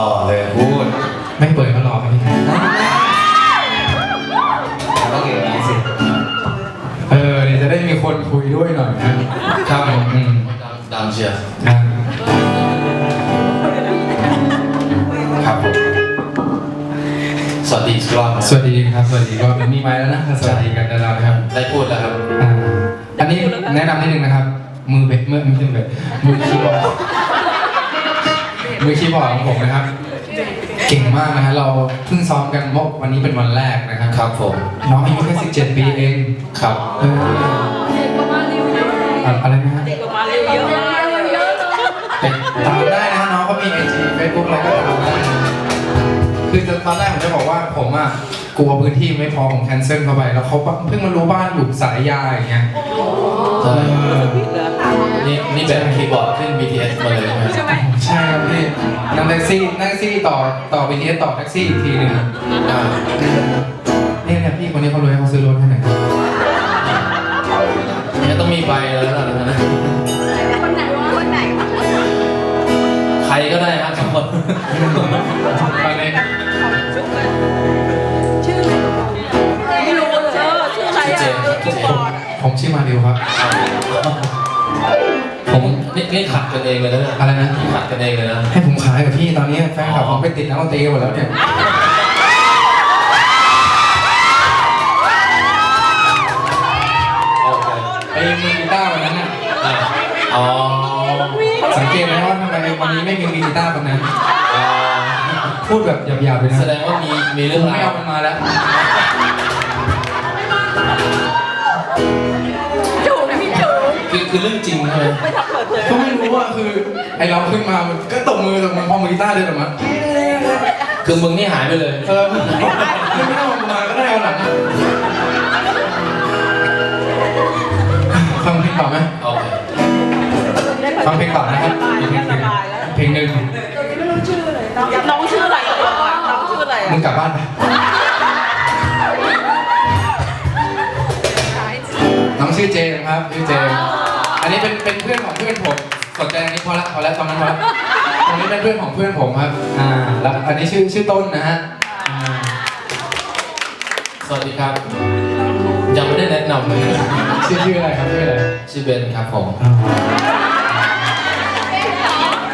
ต่อเลยพูดไม่เปิดก็รอครับพี่ต้องอย่างนี้สิเออเดี๋ยวจะได้มีคนคุยด้วยหน่อยนะครับผมอืมดังเชียร์อะครับผมสวัสดีอีกรอบนะสวัสดีครับ สวัสดีก็เป็นมีไม้แล้วนะสวัสดีกันแล้วนะครับได้พูดแล้วครับอ่าอันนี้แนะนำนิดนึงนะครับ มือเบสมือมือเบสมือคีย์บอร์ด มือคีย์บอร์ดของผมนะครับ เก่งมากนะฮะเราเพิ่งซ้อมกันเมื่อวันนี้เป็นวันแรกนะครับครับผมน้องอายุแค่17 ปีเองครับเอออะอะไรนะฮะเด็กออกมาเร็วเยอะมากเร็วเยอะเลยไปตามได้นะฮะน้องเขามีไอจีเฟซบุ๊กอะไรก็ตามได้คือตอนแรกผมจะบอกว่าผมอะกลัวพื้นที่ไม่พอผมแคนเซิลเข้าไปแล้วเขาเพิ่งมารู้บ้านอยู่สายยาอย่างเงี้ยใช่เออนี่นี่แบบคีย์บอร์ดขึ้น BTS มาเลยใช่ไหม แท็กซี่นั่งแท็กซี่ต่อต่อ BTS ต่อแท็กซี่อีกทีหนึ่งอ่าเนี่ยเนี่ยพี่คนนี้เขารวยเขาซื้อรถให้ไหนอยเนี่ยต้องมีใบแล้วล่ะนะคนไหนวะคนไหนวะใครก็ได้ฮะทั้งหมดตอนนี้ชื่อไม่รู้เลยชื่ออะไรอะชื่อผบมอดผมชื่อมาริวครับ ผมนี่นี่ขัดกันเองเลยนะเนี่ยอะไรนะนี่ขัดกันเองเลยนะ ให้ผมขายกับพี่ตอนนี้แฟนคลับผมไปติดนักดนตรีหมดแล้วเนี่ยโอเคไอ้มือกีตาร์วันนั้นน่ะอะอ๋อสังเกตไหมว่าทำไมวันนี้ไม่มีมือกีตาร์วันนั้นอ่าพูดแบบหยาบๆเลยนะแสดงว่ามีมีเรื่องไม่ราวเอามันมาแล้วจูนะพี่จู คือคือเรื่องจริงใช่ไหมไม่ทำเปิดเผยก็ไม่รู้ว่าคือไอเราขึ้นมามันก็ตบมือตบมือพอมือกีตาร์เดินออกมาคือมึงนี่หายไปเลยเออไม่ต้องเอามาก็ได้เอาหลังฟังเพลงต่อไหมโอเคฟังเพลงต่อนะครับสบายอีกเพลงหสนึ่งบายแล้วเพลงหนึ่งน้องชื่ออะไรน้องชื่ออะไรมึอะงกลับบ้านไปน้องชื่อเจมส์ครับชื่อเจมส์อั นนี้เป็นเป็นเพื่อนของเพื่อนผม สนใจอันนี้พอละพอละตอนนั้นพอละตรงนี้เป็นเพื่อนของเพื่อนผมครับ อ่า แล้วอันนี้ชื่อชื่อต้นนะฮะอ่าสวัสดีครับ ยังไม่ได้แนะนำเลยชื่อชื่ออะไรครับชื่ออะไรชื่อเบนครับผมอ่า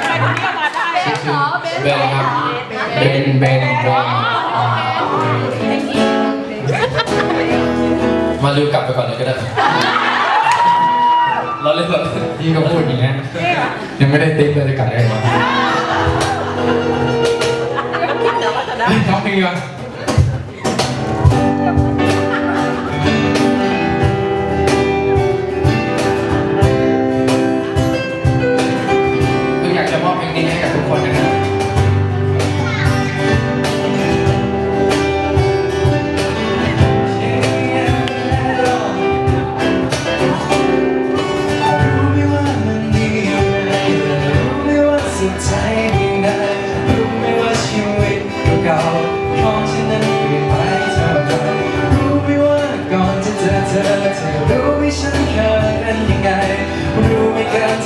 ใครคนนี้มาได้ชื่อชื่อเบนครับ เบนเบนเบนอ่ามาเร็วกลับไปก่อนเลยก็ได้ เราเล่นแบบพี่ก็พูดอย่างเงี้ยยังไม่ได้ติ๊กเลยจะกลับได้ไหมเดี๋ยวว่าจะได้เฮ้ยน้องเพลงดีกว่า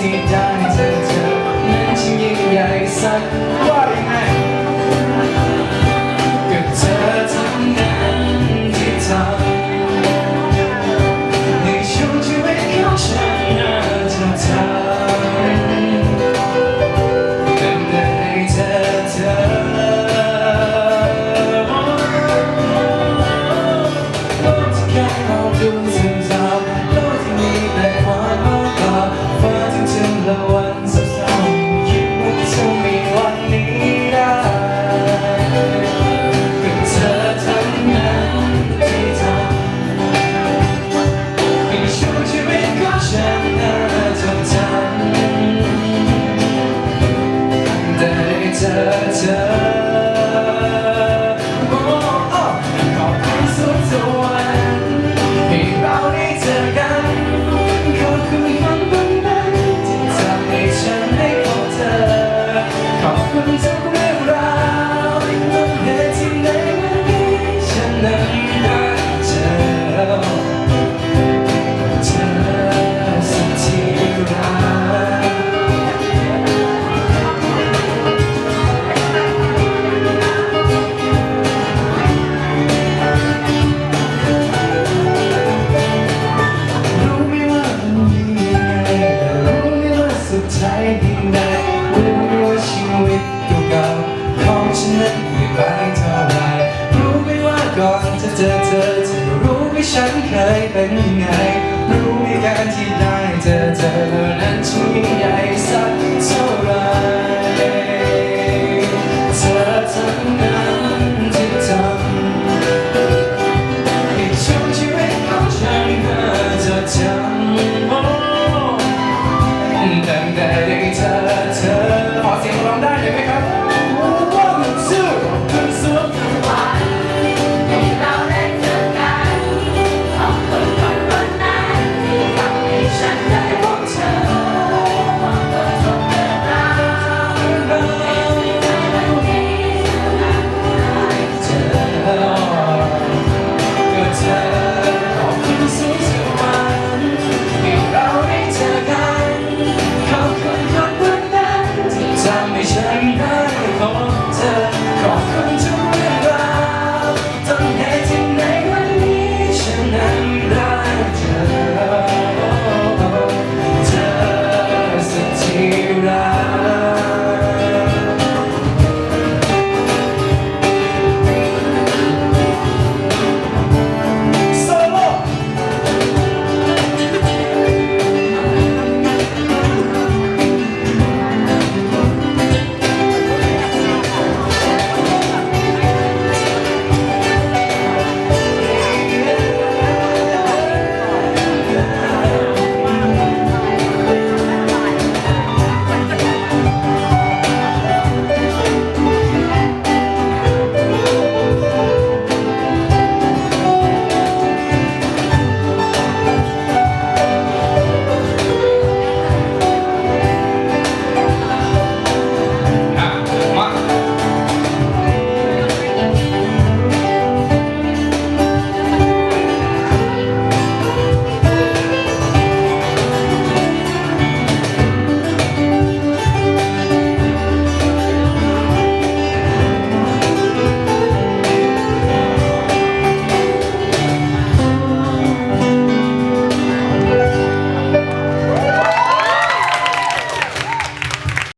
empty down. ก่อนจะเจอเธอจะรู้ว่าฉันเคยเป็นไง รู้ในการที่ได้เจอเธอนั้นฉันยิ่ใหญ่ซะ